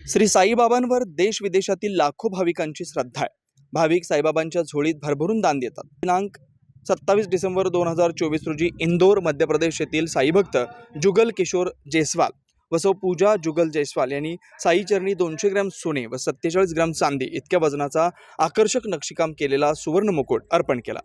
श्री साईबाबांवर देश विदेशातील लाखो भाविकांची श्रद्धा आहे. भाविक साईबाबांच्या झोळीत भरभरून दान देतात. दिनांक सत्तावीस डिसेंबर दोन हजार चोवीस रोजी इंदोर मध्य प्रदेश येथील साईभक्त जुगल किशोर जयस्वाल व सौ पूजा जुगल जयस्वाल यांनी साईचरणी दोनशे ग्रॅम सोने व सत्तेचाळीस ग्रॅम चांदी इतक्या वजनाचा आकर्षक नक्षीकाम केलेला सुवर्ण मुकुट अर्पण केला.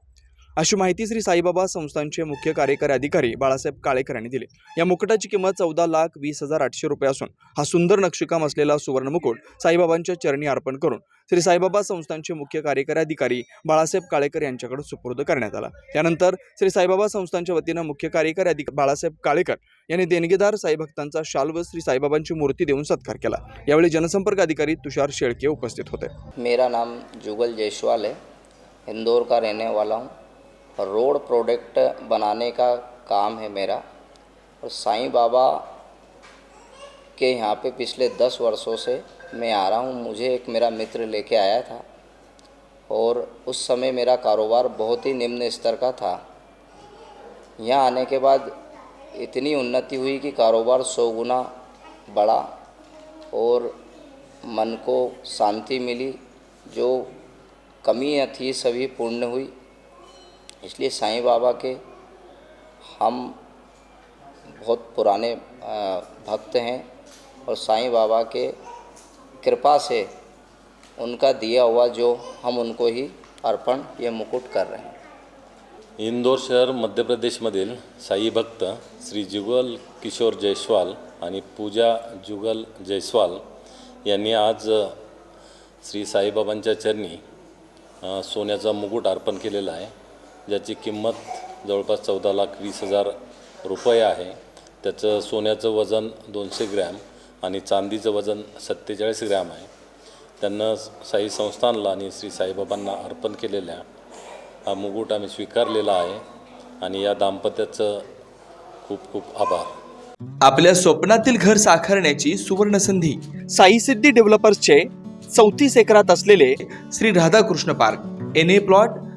अशी माहिती श्री साईबाबा संस्थांचे मुख्य कार्यकारी अधिकारी बाळासाहेब काळेकर यांनी दिली. या मुकुटाची किंमत चौदा लाख वीस हजार आठशे रुपये असून हा सुंदर नक्षीकाम असलेला सुवर्ण मुकुट साईबाबांच्या चरणी अर्पण करून श्री साईबाबा संस्थांचे मुख्य कार्यकारी अधिकारी बाळासाहेब काळेकर यांच्याकडे सुपूर्द करण्यात आला. त्यानंतर श्री साईबाबा संस्थांच्या वतीनं मुख्य कार्यकारी अधिकारी बाळासाहेब काळेकर यांनी देणगीदार साईभक्तांचा शाल व श्री साईबाबांची मूर्ती देऊन सत्कार केला. यावेळी जनसंपर्क अधिकारी तुषार शेळके उपस्थित होते. मेरा नाम जुगल जायसवाल है. इंदौर का रहने वाला हूँ. रोड प्रोडक्ट बनाने का काम है मेरा। और साईं बाबा के यहाँ पे पिछले दस वर्षों से मैं आ रहा हूँ। मुझे एक मेरा मित्र लेके आया था। और उस समय मेरा कारोबार बहुत ही निम्न स्तर का था। यहाँ आने के बाद इतनी उन्नति हुई कि कारोबार सौ गुना बढ़ा और मन को शांति मिली, जो कमियाँ थी सभी पूर्ण हुई। इसलिए साईं बाबा के हम बहुत पुराने भक्त हैं और साईं बाबा के कृपा से उनका दिया हुआ जो हम उनको ही अर्पण, ये मुकुट कर रहे हैं। इंदोर शहर, मध्य प्रदेश प्रदेशमधील साई भक्त श्री जुगल किशोर जयस्वाल आणि पूजा जुगल जयस्वाल यांनी आज श्री साईबाबांच्या चरणी सोन्याचा मुकुट अर्पण केलेला आहे. ज्याची किंमत जवळपास चौदा लाख वीस हजार रुपये आहे. त्याचं सोन्याचं वजन दोनशे ग्रॅम आणि चांदीचं वजन सत्तेचाळीस ग्रॅम आहे. त्यांना साई संस्थानला आणि श्री साईबाबांना अर्पण केलेल्या हा मुकुट आम्ही स्वीकारलेला आहे आणि या दाम्पत्याचं खूप खूप आभार. आपल्या स्वप्नातील घर साकारण्याची सुवर्ण संधी साई सिद्धी डेव्हलपर्सचे चौतीस एकरात असलेले Shri Radhakrishna park. N A plot